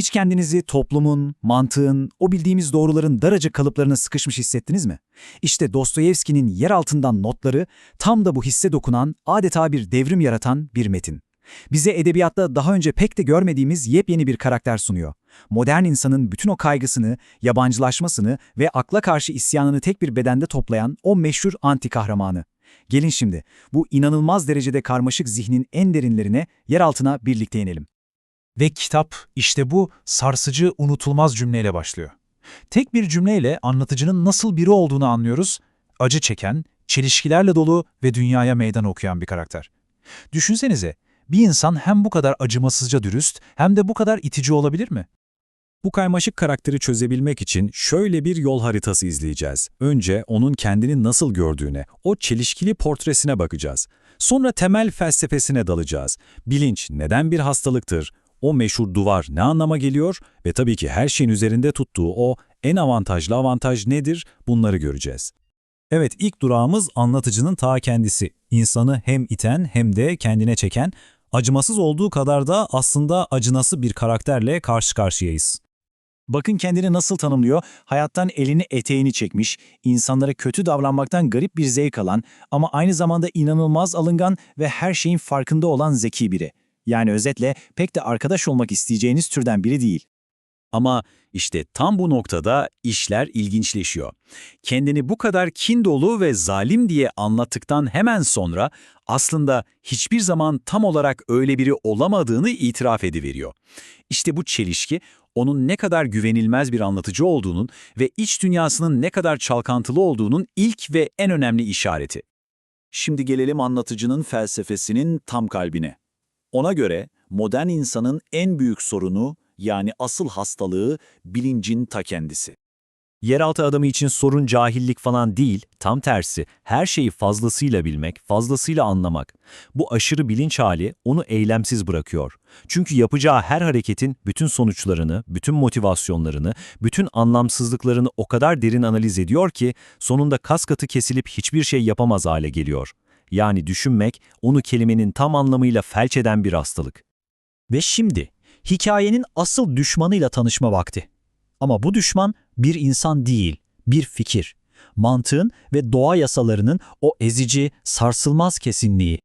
Hiç kendinizi toplumun, mantığın, o bildiğimiz doğruların daracık kalıplarına sıkışmış hissettiniz mi? İşte Dostoyevski'nin yer altından notları tam da bu hisse dokunan, adeta bir devrim yaratan bir metin. Bize edebiyatta daha önce pek de görmediğimiz yepyeni bir karakter sunuyor. Modern insanın bütün o kaygısını, yabancılaşmasını ve akla karşı isyanını tek bir bedende toplayan o meşhur anti kahramanı. Gelin şimdi bu inanılmaz derecede karmaşık zihnin en derinlerine, yer altına birlikte inelim. Ve kitap işte bu sarsıcı, unutulmaz cümleyle başlıyor. Tek bir cümleyle anlatıcının nasıl biri olduğunu anlıyoruz. Acı çeken, çelişkilerle dolu ve dünyaya meydan okuyan bir karakter. Düşünsenize, bir insan hem bu kadar acımasızca dürüst hem de bu kadar itici olabilir mi? Bu karmaşık karakteri çözebilmek için şöyle bir yol haritası izleyeceğiz. Önce onun kendini nasıl gördüğüne, o çelişkili portresine bakacağız. Sonra temel felsefesine dalacağız. Bilinç neden bir hastalıktır? O meşhur duvar ne anlama geliyor? Ve tabii ki her şeyin üzerinde tuttuğu o en avantajlı avantaj nedir? Bunları göreceğiz. Evet, ilk durağımız anlatıcının ta kendisi. İnsanı hem iten hem de kendine çeken, acımasız olduğu kadar da aslında acınası bir karakterle karşı karşıyayız. Bakın kendini nasıl tanımlıyor, hayattan elini eteğini çekmiş, insanlara kötü davranmaktan garip bir zevk alan ama aynı zamanda inanılmaz alıngan ve her şeyin farkında olan zeki biri. Yani özetle pek de arkadaş olmak isteyeceğiniz türden biri değil. Ama işte tam bu noktada işler ilginçleşiyor. Kendini bu kadar kin dolu ve zalim diye anlattıktan hemen sonra aslında hiçbir zaman tam olarak öyle biri olamadığını itiraf ediveriyor. İşte bu çelişki onun ne kadar güvenilmez bir anlatıcı olduğunun ve iç dünyasının ne kadar çalkantılı olduğunun ilk ve en önemli işareti. Şimdi gelelim anlatıcının felsefesinin tam kalbine. Ona göre modern insanın en büyük sorunu yani asıl hastalığı bilincin ta kendisi. Yeraltı adamı için sorun cahillik falan değil, tam tersi, her şeyi fazlasıyla bilmek, fazlasıyla anlamak. Bu aşırı bilinç hali onu eylemsiz bırakıyor. Çünkü yapacağı her hareketin bütün sonuçlarını, bütün motivasyonlarını, bütün anlamsızlıklarını o kadar derin analiz ediyor ki sonunda kas katı kesilip hiçbir şey yapamaz hale geliyor. Yani düşünmek, onu kelimenin tam anlamıyla felç eden bir hastalık. Ve şimdi hikayenin asıl düşmanıyla tanışma vakti. Ama bu düşman bir insan değil, bir fikir. Mantığın ve doğa yasalarının o ezici, sarsılmaz kesinliği.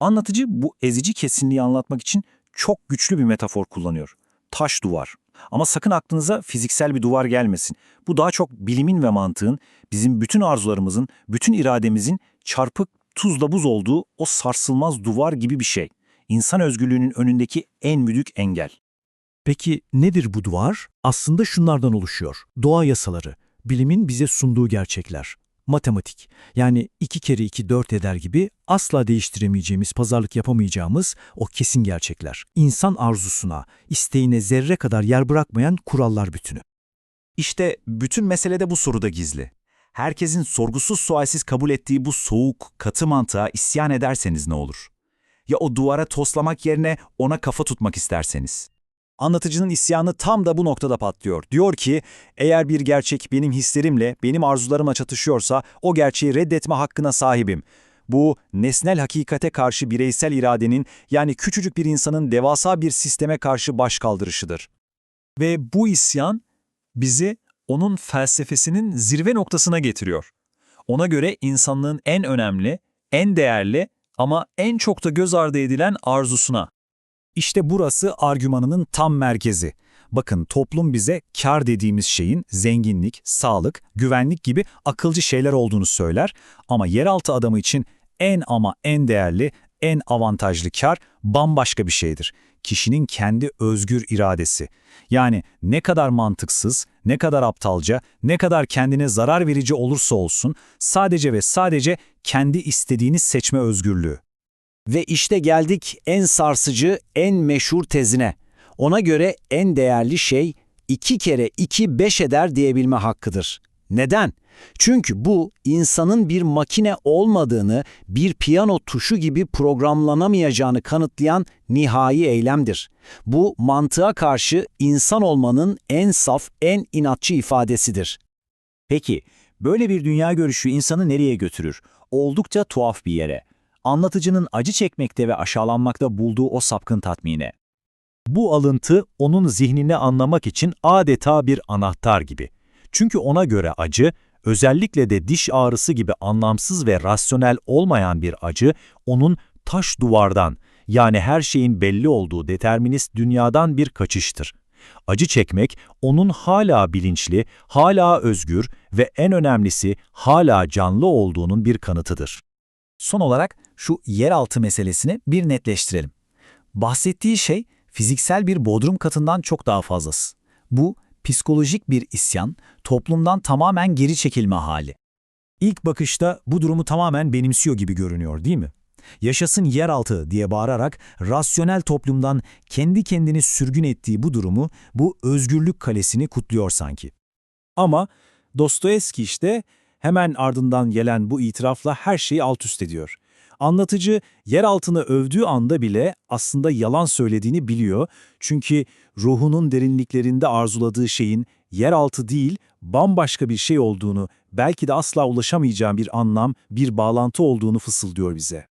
Anlatıcı bu ezici kesinliği anlatmak için çok güçlü bir metafor kullanıyor. Taş duvar. Ama sakın aklınıza fiziksel bir duvar gelmesin. Bu daha çok bilimin ve mantığın, bizim bütün arzularımızın, bütün irademizin çarpık tuzla buz olduğu o sarsılmaz duvar gibi bir şey. İnsan özgürlüğünün önündeki en büyük engel. Peki nedir bu duvar? Aslında şunlardan oluşuyor. Doğa yasaları, bilimin bize sunduğu gerçekler. Matematik, yani 2 kere 2 4 eder gibi asla değiştiremeyeceğimiz, pazarlık yapamayacağımız o kesin gerçekler. İnsan arzusuna, isteğine zerre kadar yer bırakmayan kurallar bütünü. İşte bütün mesele de bu soruda gizli. Herkesin sorgusuz sualsiz kabul ettiği bu soğuk, katı mantığa isyan ederseniz ne olur? Ya o duvara toslamak yerine ona kafa tutmak isterseniz? Anlatıcının isyanı tam da bu noktada patlıyor. Diyor ki, eğer bir gerçek benim hislerimle, benim arzularımla çatışıyorsa o gerçeği reddetme hakkına sahibim. Bu, nesnel hakikate karşı bireysel iradenin, yani küçücük bir insanın devasa bir sisteme karşı başkaldırışıdır. Ve bu isyan bizi onun felsefesinin zirve noktasına getiriyor. Ona göre insanlığın en önemli, en değerli ama en çok da göz ardı edilen arzusuna. İşte burası argümanının tam merkezi. Bakın toplum bize kar dediğimiz şeyin zenginlik, sağlık, güvenlik gibi akılcı şeyler olduğunu söyler ama yeraltı adamı için en ama en değerli, en avantajlı kar bambaşka bir şeydir. Kişinin kendi özgür iradesi. Yani ne kadar mantıksız, ne kadar aptalca, ne kadar kendine zarar verici olursa olsun sadece ve sadece kendi istediğini seçme özgürlüğü. Ve işte geldik en sarsıcı, en meşhur tezine. Ona göre en değerli şey iki kere iki beş eder diyebilme hakkıdır. Neden? Çünkü bu insanın bir makine olmadığını, bir piyano tuşu gibi programlanamayacağını kanıtlayan nihai eylemdir. Bu mantığa karşı insan olmanın en saf, en inatçı ifadesidir. Peki, böyle bir dünya görüşü insanı nereye götürür? Oldukça tuhaf bir yere. Anlatıcının acı çekmekte ve aşağılanmakta bulduğu o sapkın tatmine. Bu alıntı onun zihnini anlamak için adeta bir anahtar gibi. Çünkü ona göre acı, özellikle de diş ağrısı gibi anlamsız ve rasyonel olmayan bir acı, onun taş duvardan, yani her şeyin belli olduğu determinist dünyadan bir kaçıştır. Acı çekmek, onun hala bilinçli, hala özgür ve en önemlisi hala canlı olduğunun bir kanıtıdır. Son olarak şu yeraltı meselesini bir netleştirelim. Bahsettiği şey fiziksel bir bodrum katından çok daha fazlası. Bu psikolojik bir isyan, toplumdan tamamen geri çekilme hali. İlk bakışta bu durumu tamamen benimsiyor gibi görünüyor değil mi? Yaşasın yeraltı diye bağırarak rasyonel toplumdan kendi kendini sürgün ettiği bu durumu, bu özgürlük kalesini kutluyor sanki. Ama Dostoyevski işte hemen ardından gelen bu itirafla her şeyi alt üst ediyor. Anlatıcı yeraltını övdüğü anda bile aslında yalan söylediğini biliyor. Çünkü ruhunun derinliklerinde arzuladığı şeyin yeraltı değil, bambaşka bir şey olduğunu, belki de asla ulaşamayacağım bir anlam, bir bağlantı olduğunu fısıldıyor bize.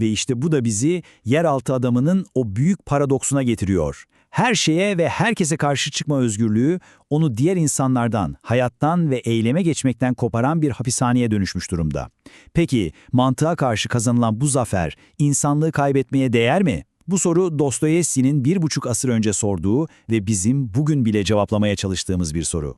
Ve işte bu da bizi yeraltı adamının o büyük paradoksuna getiriyor. Her şeye ve herkese karşı çıkma özgürlüğü onu diğer insanlardan, hayattan ve eyleme geçmekten koparan bir hapishaneye dönüşmüş durumda. Peki mantığa karşı kazanılan bu zafer insanlığı kaybetmeye değer mi? Bu soru Dostoyevski'nin bir buçuk asır önce sorduğu ve bizim bugün bile cevaplamaya çalıştığımız bir soru.